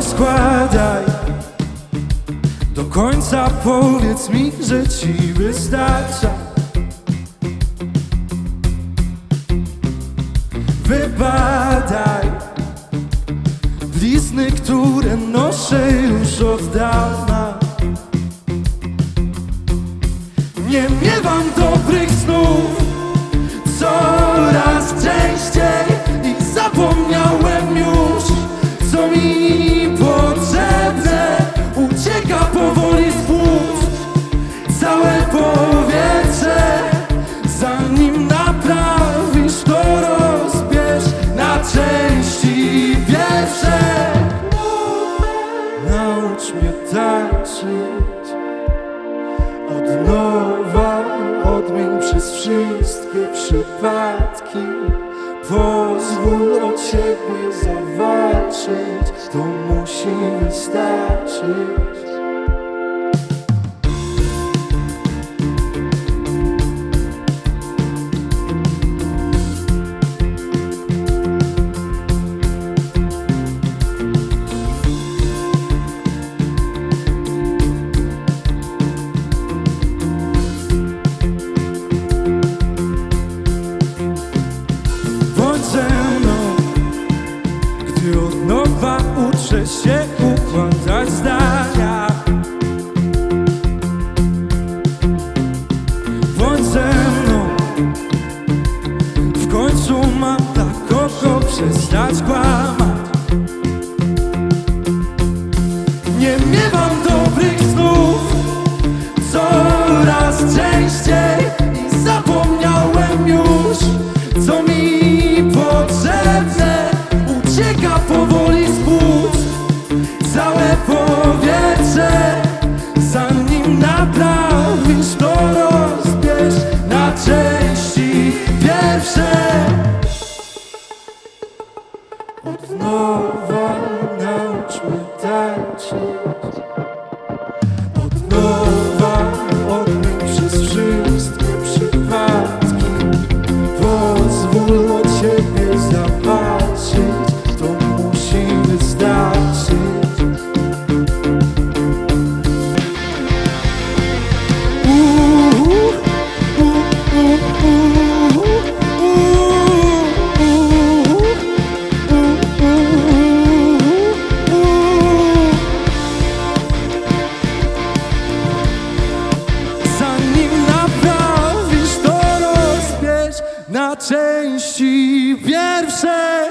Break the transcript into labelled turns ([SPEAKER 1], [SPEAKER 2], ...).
[SPEAKER 1] rozkładaj. Do końca powiedz mi, że ci wystarcza. Wybadaj blizny, które noszę już od dawna. Odmień przez wszystkie przypadki. Pozwól o ciebie zawalczyć To musi wystarczyć Gdy od nowa uczę się układać zdania? Bądź ze mną. W końcu mam dla kogo przestać kłamać. Nie miewam dobrych snów. Coraz częściej I zapomniałem już Co mi Całe powietrze Zanim naprawisz to rozbierz Na części pierwsze. Od nowa naucz mnie tańczyć na części pierwsze